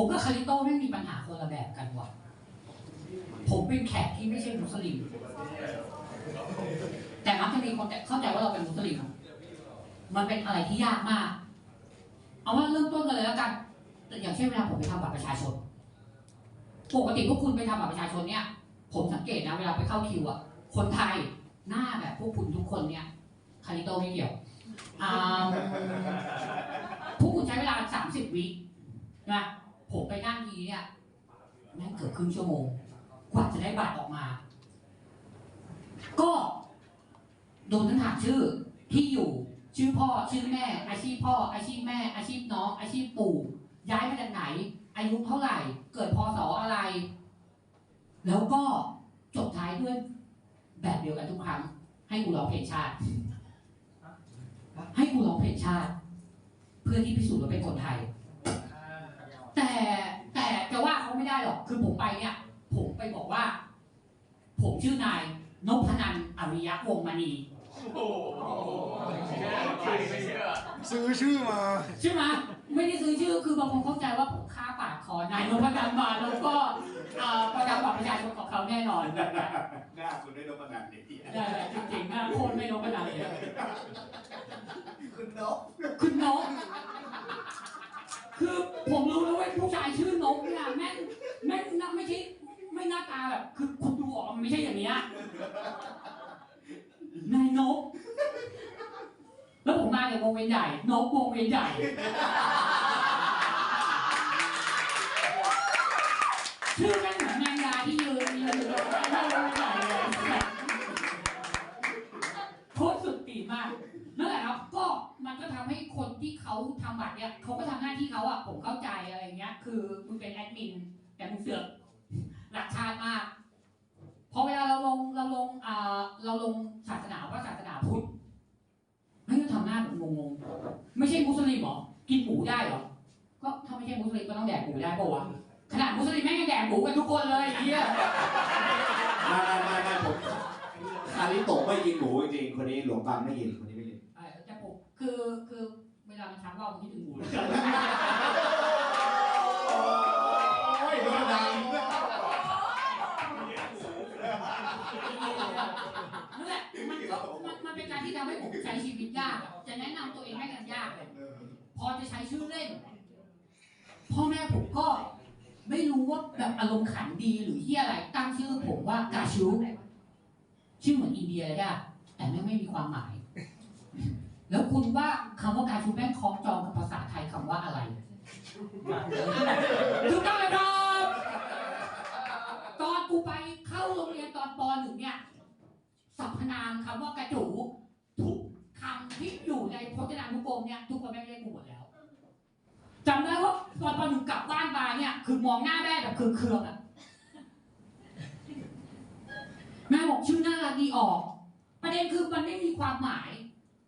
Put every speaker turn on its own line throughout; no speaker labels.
ผมกับคาริโต้ไม่มีปัญหาคนละแบบกันว่ะผมเป็นแขกที่ไม่ใช่มุสลิม แต่มักจะมีคนเข้าใจว่าเราเป็นมุสลิม มันเป็นอะไรที่ยากมาก เอาว่าเริ่มต้นกันเลยแล้วกัน อย่างเช่นเวลาผมไปทำบัตรประชาชน ปกติพวกคุณไปทำบัตรประชาชนเนี่ย ผมสังเกตนะเวลาไปเข้าคิวอะคนไทยหน้าแบบพวกคุณทุกคนเนี่ย คาริโต้ไม่เกี่ยวพวกคุณใช้เวลา30วินะ ผมไปนั่งทีเนี่ยนั่งเกือบครึ่งชั่วโมง กว่าจะได้บัตรออกมา ก็โดนทั้งถามชื่อที่อยู่ชื่อพ่อชื่อแม่ อาชีพพ่อ อาชีพแม่ อาชีพน้อง อาชีพปู่ ย้ายมาจากไหน อายุเท่าไหร่ เกิดพศอะไร แล้วก็จบท้ายด้วยแบบเดียวกันทุกครั้ง ให้กูร้องเพลงชาติ ให้กูร้องเพลงชาติ เพื่อที่พิสูจน์ว่าเป็นคนไทย แต่แต่จะว่าเขาไม่ได้หรอก คือผมไปเนี่ย ผมไปบอกว่า ผมชื่อนายนพนันท์อริยะวงศ์มณี
โอ้โหเชื่อใครไม่เชื่อ
ซื้อชื่อมา
ใช่ไหมไม่ได้ซื้อชื่อคือบางคนเข้าใจว่าผมฆ่าปาดคอนายนพนันท์มาแล้วก็เอ่อประจำบัตรประชาชนของเขาแน่นอน
หน้าคุณได้นพนันเด็กที่
ได้เลยจริงๆหน้าโคตรไม่นพนันเลย
คุณนก
คุณนก คือ ผมรู้แล้วว่าผู้ชายชื่อนกเนี่ยแม่งแม่งน่าไม่ใช่ไม่หน้าตาแบบคือคุณดูออกมันไม่ใช่อย่างเนี้ยนายนก แล้วผมมาเนี่ยวงเวียนใหญ่ นกวงเวียนใหญ่ ชื่อแม่งเหมือนแมงดาที่ยืนยืนอยู่ตรงกลางวงเวียนใหญ่เลยโคตรสุดตีนมากนั่นแหละครับก็ มันก็ทำให้คนที่เขาทำบัตรเนี่ยเขาก็ทำหน้าที่เขาอะผมเข้าใจอะไรเงี้ย คือมึงเป็นแอดมินแต่มึงเสือกหลักชาติมากพอเวลาเราลงเราลงอ่าเราลงศาสนาว่าศาสนาพุทธไม่ก็ทำหน้าแบบงงๆไม่ใช่มุสลิมหรอกินหมูได้หรอก็ถ้าไม่ใช่มุสลิมก็ต้องแดกหมูได้ปะวะขนาดมุสลิมแม่งยังแดกหมูกันทุกคนเลยอ้เหี้ย
ไม่ไม่ไม่ผมคาริโตไม่กินหมูจริงคนนี้หลวงปังไม่กินคนนี้ โอ้ยโดนดัง
นั่นแหละมันมันมันเป็นการที่ทำให้ผมใช้ชีวิตยากอะจะแนะนำตัวเองให้กันยากเลยพอจะใช้ชื่อเล่น พ่อแม่ผมก็ไม่รู้ว่าแบบอารมณ์ขันดีหรือที่อะไร ตั้งชื่อผมว่ากาชูชื่อเหมือนอินเดียเลยอะแต่ไม่งไม่มีความหมาย แล้วคุณว่าคำว่ากาชูแม่งคล้องจองกับภาษา ถูกต้องไหมครับ ตอนกูไปเข้าโรงเรียนตอนปหนึ่งเนี่ยสรรพนามคำว่ากระจูทุกคำที่อยู่ในพจนานุกรมเนี่ยทุกคนแม่งเรียกกูหมดแล้วจำได้ว่าตอนปหนึ่งกลับบ้านมาเนี่ย คือมองหน้าแม่แบบเคืองๆอะแม่บอกชื่อน่ารักดีออก ประเด็นคือมันไม่มีความหมาย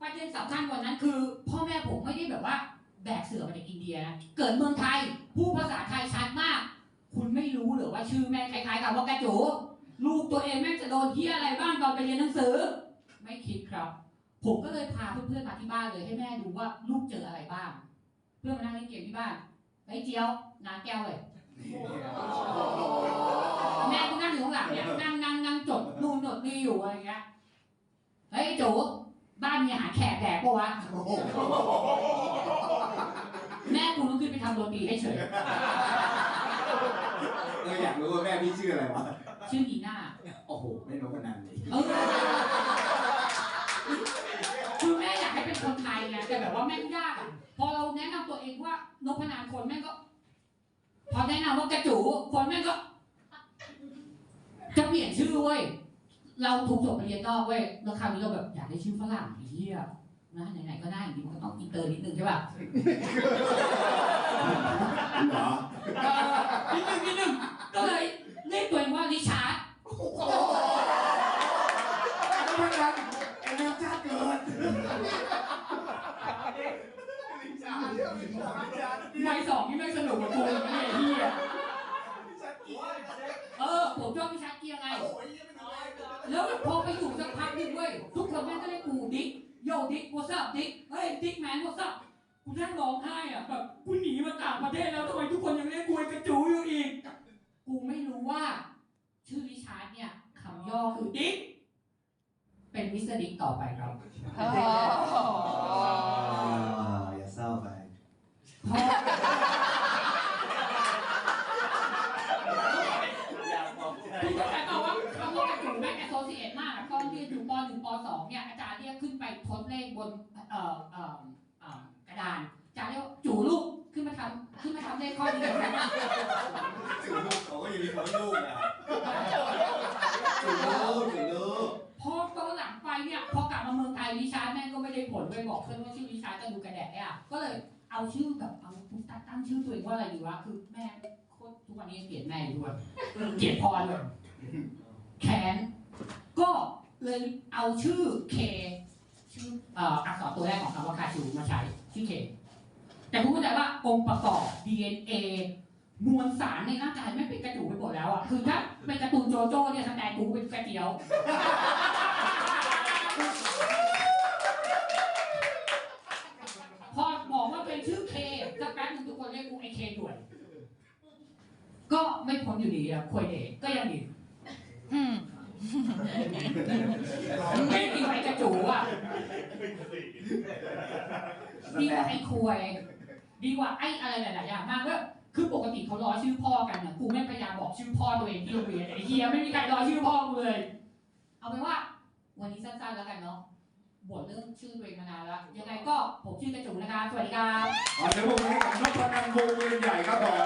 ประเด็นสำคัญกว่านั้นคือ พ่อแม่ผมไม่ได้แบบว่า แบกเสือมาจากอินเดียนะเกิดเมืองไทยพูดภาษาไทยชัดมาก คุณไม่รู้เหรือว่าชื่อแม่คล้ายๆกับว่ากระจูลูกตัวเองแม่งจะโดนเที่ยอะไรบ้างตอนไปเรียนหนังสือ ไม่คิดครับ ผมก็เลยพาเพื่อนๆมาที่บ้านเลยให้แม่ดูว่าลูกเจออะไรบ้าง เพื่อนมานั่งเล่นเกมที่บ้านไอ้เจียวน้ำแก้วเลยแม่กูนั่งอยู่ข้างหลังเนี่ยนั่งนั่งนั่งจดนู่นจดนี่อยู่อะไรเงี้ยเฮ้ยจูบ้านมีอาหารแขกแดกปะวะแม่กูลุกขึ้นไป ทำโรตีให้เฉย
เอออยากรู้ว่าแม่พี่ชื่ออะไรวะ
ชื่ออีน่า
โอ้โห ไม่นพนันเลย
เออคือแม่อยากให้เป็นคนไทยไงแต่แบบว่าแม่งยากอะ พอเราแนะนำตัวเองว่านพนานคนแม่งก็ พอแนะนำว่ากระจูคนแม่งก็ จะเปลี่ยนชื่อเว้ย เราถูกส่งไปเรียนนอกเว้ยแล้วคราวนี้เราแบบอยากได้ชื่อฝรั่งไอ้เหี้ยนะไหนๆก็ได้จริงๆมันก็ต้องอินเตอร์นิดนึงใช่ป่ะ
เหรอ
นิดนึงนิดนึงก็เลยเรียกตัวเองว่าริชาร์ด
นพนันไอ้เรื่องชาติเกิด
ในสองนี่ไม่งสนุกกว่ากูเลยไอ้เหี้ยเออผมชอบริชาร์ดเกียร์ไง แล้วพอไปอยู่สักพักหนึงเว้ยทุกคนแม่งก็เรียกกูดิ๊กโยดิ๊ก what's up ดิ๊กเฮ้ยดิ๊กแมน what's up กูนั่งร้องไห้อะแบบกูหนีมาต่างประเทศแล้วทำไมทุกคนยังเรียกกูไอ้กระจูอยู่อีก กูไม่รู้ว่า ชื่อวิชาร์ดเนี่ยคำย่อคือดิ๊กเป็นมิสเตอร์ดิ๊กต่อไปครับ
อ
ย่าเศร้าไป
คุณเข้าใจเปล่ว่าคำว่าระจูแม่งแอโซเชตมากตอนเรียนอยู่ป .1 ป .2 เนี่ยอาจารย์เรียกขึ้นไปทดเลขบนำขึ้นเลขข้อนี้กัน
ถึงลูกเขาก็ยังมีเขาลูกนะ
ถึงลูกถึงลูก
พอตอนหลังไปเนี่ยพอกลับมาเมืองไทยวิชาแม่ก็ไม่ได้ผลไปบอกเพื่อนว่าชื่อวิชาจะดูกระแดะเนี่ยก็เลยเอาชื่อแบบเอาตั้งชื่อตัวเองว่าอะไรดีวะคือแม่โคตรทุกวันนี้เกลียดแม่อยู่ด้วยเกลียดพ่อด้วยแค้นก็เลยเอาชื่อเคชื่อเอ่ออักษรตัวแรกของคำว่าคาชูมาใช้ชื่อเค แต่คุณเข้าใจว่าองค์ประกอบ DNA มวลสารในร่างกายไม่งเป็นกระจูไปหมดแล้วอะคือถ้าเป็นการ์ตูนโจโจ้เนี่ยสแตนกูเป็นกระเจียวพอบอกว่าเป็นชื่อเคสักแป๊บนึงทุกคนเรียกกูไอเคด่วนก็ไม่พ้นอยู่ดีอะควยเดก็ยังดี
อืม
ไม่ดีกว่าไอกระจูอะดีกว่าไอควย ดีกว่าไอ้อะไรหลายๆอย่างมากก็คือปกติเขาล้อชื่อพ่อกันนะกูไม่พยายามบอกชื่อพ่อตัวเองที่โรงเรียนไอ้เฮียไม่มีใครล้อชื่อพ่อกูเลย เอาเป็นว่า วันนี้สั้นๆแล้วกันเนาะบทเรื่องชื่อตัวเองมานานแล้วยังไงก็ผมชื่อกระจูนะคะสวัสดีครับ
ขอเสียงปรบมือให้กับนพนันวงเวียนใหญ่ครับผม